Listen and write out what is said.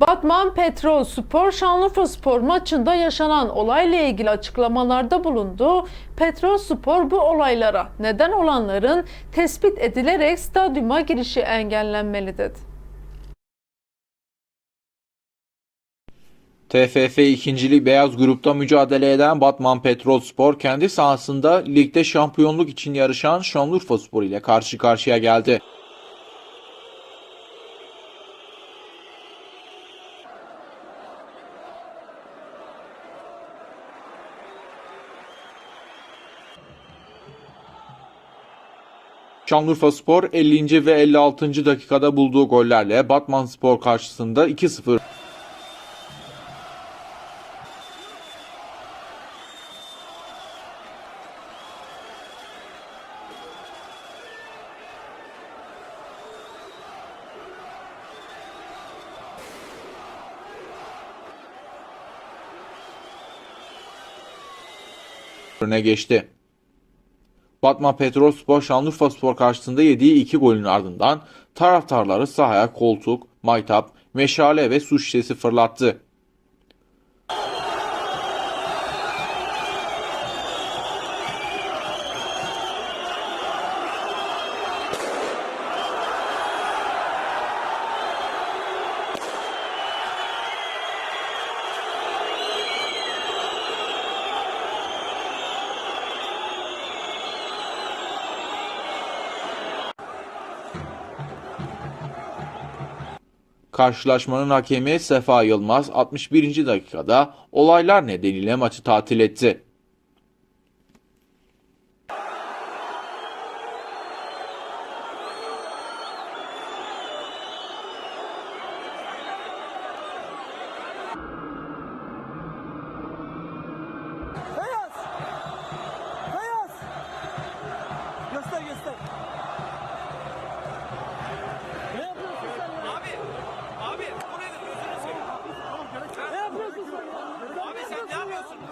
Batman Petrol Spor Şanlıurfa Spor maçında yaşanan olayla ilgili açıklamalarda bulundu. Petrol Spor bu olaylara neden olanların tespit edilerek stadyuma girişi engellenmeli dedi. TFF 2. Lig Beyaz Grup'ta mücadele eden Batman Petrolspor kendi sahasında ligde şampiyonluk için yarışan Şanlıurfa Spor ile karşı karşıya geldi. Şanlıurfa Spor 50. ve 56. dakikada bulduğu gollerle Batman Spor karşısında 2-0 öne geçti. Batman Petrolspor Şanlıurfa Spor karşısında yediği iki golün ardından taraftarları sahaya koltuk, maytap, meşale ve su şişesi fırlattı. Karşılaşmanın hakemi Sefa Yılmaz 61. dakikada olaylar nedeniyle maçı tatil etti.